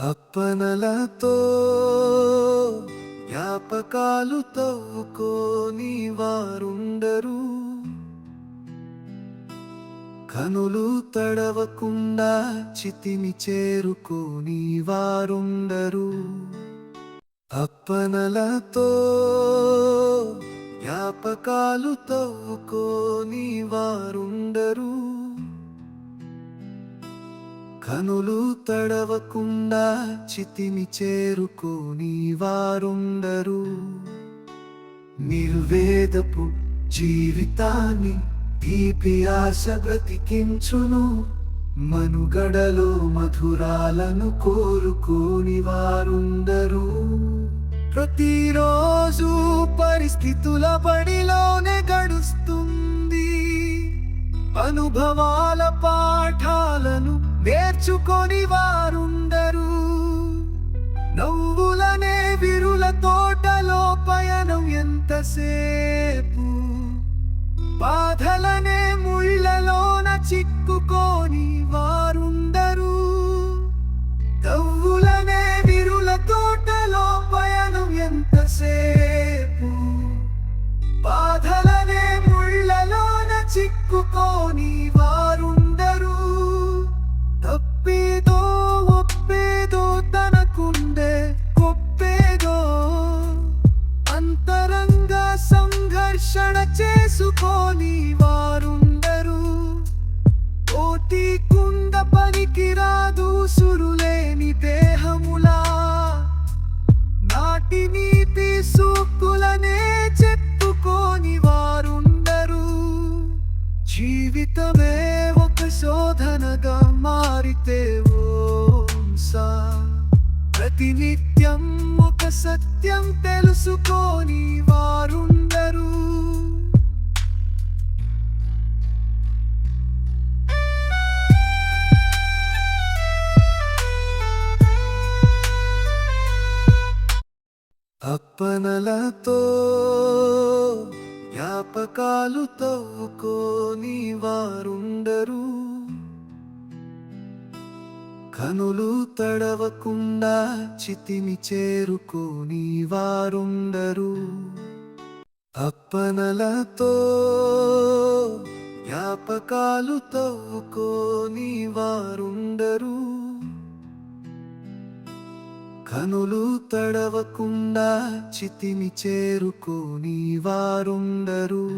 అప్పనలతో జ్ఞాపకాలు తవ్వుకోని వారుండరు. కనులు తడవకుండా చితిని చేరుకోని వారుండరు. అప్పనలతో జ్ఞాపకాలు తవ్వుకోని వారుండరు. కనులు తడవకుండా చితిని చేరుకోని వారుండరు. నిర్వేదపు జీవితాన్ని తీపి ఆశ బ్రతికించును. మనుగడలో మధురాలను కోరుకోని వారుండరు. ప్రతిరోజు పరిస్థితుల బడిలోనే గడుస్తుంది. అనుభవాల పా నేర్చుకొని వారుండరు నవ్వులనే విరుల తోటలో పయనం ఎంతసేపు? బాధలనే ముళ్ళలోన చిక్కుకొని వారుండరు నవ్వులనే విరుల తోటలో పయనం ఎంతసేపు? బాధలనే ముళ్ళలోన చిక్కుకొని సంఘర్షణ చేసుకొని వారుండరు కోటి కుండ పనికి రాదు సురులేని దేహములా. నాటి నీతి సూక్కులనే చెప్పుకోని వారుండరు జీవితమే ఒక శోధనగా మారితే ఓంసా ప్రతినిత్యం ఒక సత్యం తెలుసుకో అప్పనలతో జ్ఞాపకాలు తవ్వుకోని వారుండరు. కనులు తడవకుండా చితిని చేరుకోని వారుండరు. అప్పనలతో జ్ఞాపకాలు తవ్వుకోని వారుండరు. కనులు తడవకుండా చితిని చేరుకోని వారుండరు.